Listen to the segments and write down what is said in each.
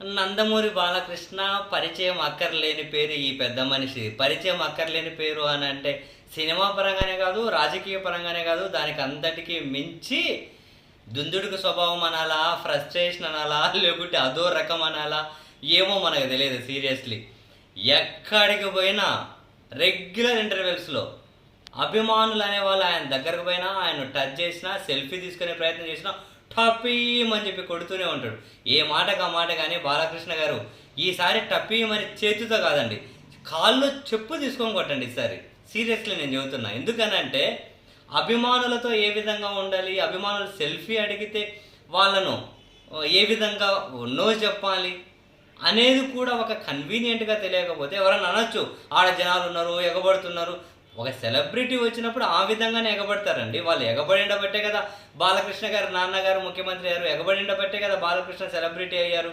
నందమూరి బాలకృష్ణ పరిచయం అక్కర్లేని పేరు ఈ పెద్ద మనిషి. పరిచయం అక్కర్లేని పేరు అని అంటే సినిమా పరంగానే కాదు రాజకీయ పరంగానే కాదు దానికి అంతటికీ మించి దుందుడుకు స్వభావం అనాలా ఫ్రస్ట్రేషన్ అనాలా లేకుంటే అదో రకం అనాలా ఏమో మనకు తెలియదు సీరియస్లీ ఎక్కడికి పోయినా రెగ్యులర్ ఇంటర్వెల్స్లో అభిమానులు అనేవాళ్ళు ఆయన దగ్గరకు పోయినా ఆయన టచ్ చేసినా సెల్ఫీ తీసుకునే ప్రయత్నం చేసినా టపీమని చెప్పి కొడుతూనే ఉంటాడు. ఏ మాటకు ఆ మాట కానీ బాలకృష్ణ గారు ఈసారి టపీమని చేతితో కాదండి కాళ్ళు చెప్పు తీసుకొని కొట్టండి ఈసారి. సీరియస్లీ నేను చెబుతున్నా. ఎందుకనంటే అభిమానులతో ఏ విధంగా ఉండాలి అభిమానులు సెల్ఫీ అడిగితే వాళ్ళను ఏ విధంగా నో చెప్పాలి అనేది కూడా ఒక కన్వీనియంట్గా తెలియకపోతే ఎవరైనా అనొచ్చు ఆడ జనాలు ఉన్నారు ఎగబడుతున్నారు ఒక సెలబ్రిటీ వచ్చినప్పుడు ఆ విధంగానే ఎగబడతారండి. వాళ్ళు ఎగబడిండబట్టే కదా బాలకృష్ణ గారు నాన్నగారు ముఖ్యమంత్రి అయ్యారు ఎగబడిండబట్టే కదా బాలకృష్ణ సెలబ్రిటీ అయ్యారు.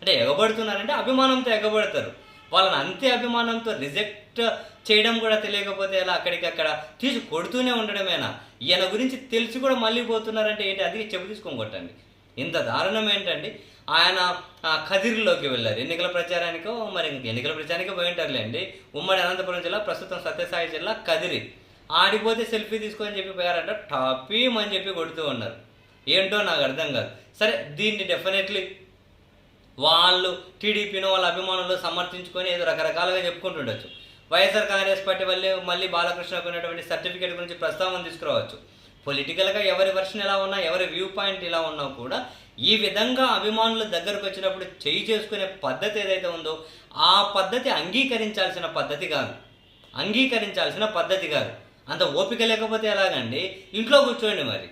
అంటే ఎగబడుతున్నారంటే అభిమానంతో ఎగబడతారు. వాళ్ళని అంతే అభిమానంతో రిజెక్ట్ చేయడం కూడా తెలియకపోతే ఎలా అక్కడికక్కడ తీసి కొడుతూనే ఉండడమేనా? ఈయన గురించి తెలిసి కూడా మళ్ళీ పోతున్నారంటే ఏంటి? అది చెప్పు తీసుకొని కొట్టండి. ఇంత దారుణం ఏంటండి? ఆయన కదిరిలోకి వెళ్ళారు. ఎన్నికల ప్రచారానికో మరి ఎన్నికల ప్రచారానికి పోయి ఉంటారులేండి ఉమ్మడి అనంతపురం జిల్లా ప్రస్తుతం సత్యసాయి జిల్లా కదిరి. ఆడిపోతే సెల్ఫీ తీసుకొని చెప్పి పోయారంట టాపీమ్ అని చెప్పి కొడుతూ ఉన్నారు. ఏంటో నాకు అర్థం కాదు. సరే దీన్ని డెఫినెట్లీ వాళ్ళు టీడీపీను వాళ్ళ అభిమానులు సమర్థించుకొని ఏదో రకరకాలుగా చెప్పుకుంటుండొచ్చు. వైఎస్ఆర్ కాంగ్రెస్ పార్టీ వల్లే మళ్ళీ బాలకృష్ణకు ఉన్నటువంటి సర్టిఫికేట్ గురించి ప్రస్తావన తీసుకురావచ్చు. పొలిటికల్గా ఎవరి వర్షన్ ఎలా ఉన్నా ఎవరి వ్యూ పాయింట్ ఇలా ఉన్నా కూడా ఈ విధంగా అభిమానుల దగ్గరకు వచ్చినప్పుడు చేయి చేసుకునే పద్ధతి ఏదైతే ఉందో ఆ పద్ధతి అంగీకరించాల్సిన పద్ధతి కాదు. అంగీకరించాల్సిన పద్ధతి కాదు. అంత ఓపిక లేకపోతే ఎలాగండి? ఇంట్లో కూర్చోండి మరి.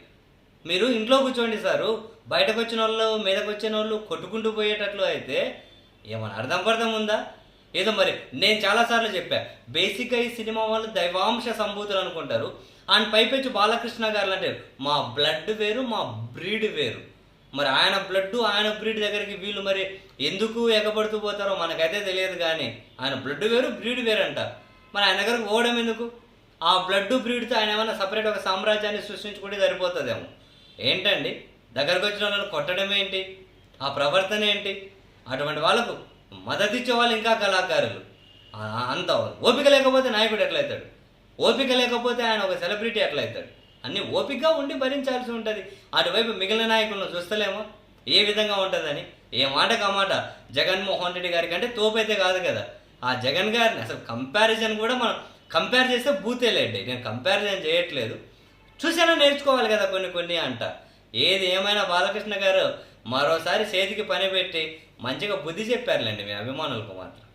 మీరు ఇంట్లో కూర్చోండి సారు. బయటకు వచ్చిన వాళ్ళు మీదకు వచ్చిన వాళ్ళు కొట్టుకుంటూ పోయేటట్లు అయితే ఏమైనా అర్థం పర్థం ఉందా? ఏదో మరి నేను చాలాసార్లు చెప్పా. బేసిక్గా ఈ సినిమా వాళ్ళు దైవాంశ సంభూతులు అనుకుంటారు. ఆయన పైపెచ్చు బాలకృష్ణ గారు అంటే మా బ్లడ్ వేరు మా బ్రీడ్ వేరు. మరి ఆయన బ్లడ్ ఆయన బ్రీడ్ దగ్గరికి వీళ్ళు మరి ఎందుకు ఎగబడుతూ పోతారో మనకైతే తెలియదు కానీ ఆయన బ్లడ్ వేరు బ్రీడ్ వేరు అంట. మరి ఆయన దగ్గరకు పోవడం ఎందుకు? ఆ బ్లడ్ బ్రీడ్తో ఆయన ఏమైనా సపరేట్ ఒక సామ్రాజ్యాన్ని సృష్టించుకుంటే సరిపోతుందేమో. ఏంటండి? దగ్గరకు వచ్చిన వాళ్ళని కొట్టడం ఏంటి ఆ ప్రవర్తన ఏంటి? అటువంటి వాళ్ళకు మద్దతు వాళ్ళు ఇంకా కళాకారులు. అంత ఓపిక లేకపోతే నాయకుడు ఎట్లయితాడు? ఓపిక లేకపోతే ఆయన ఒక సెలబ్రిటీ ఎట్లయితాడు? అన్ని ఓపికగా ఉండి భరించాల్సి ఉంటుంది. అటువైపు మిగిలిన నాయకులను చూస్తలేమో? ఏ విధంగా ఉంటుందని? ఏ మాటకు ఆ మాట? జగన్మోహన్ రెడ్డి గారి కంటే తోపైతే కాదు కదా. ఆ జగన్ గారిని అసలు కంపారిజన్ కూడా మనం కంపేర్ చేస్తే బూతేలేండి నేను కంపారిజన్ చేయట్లేదు. చూసానో నేర్చుకోవాలి కదా కొన్ని కొన్ని అంట. ఏది ఏమైనా బాలకృష్ణ గారు మరోసారి చేతికి పని పెట్టి మంచిగా బుద్ధి చెప్పారులేండి మీ అభిమానులకు మాత్రం.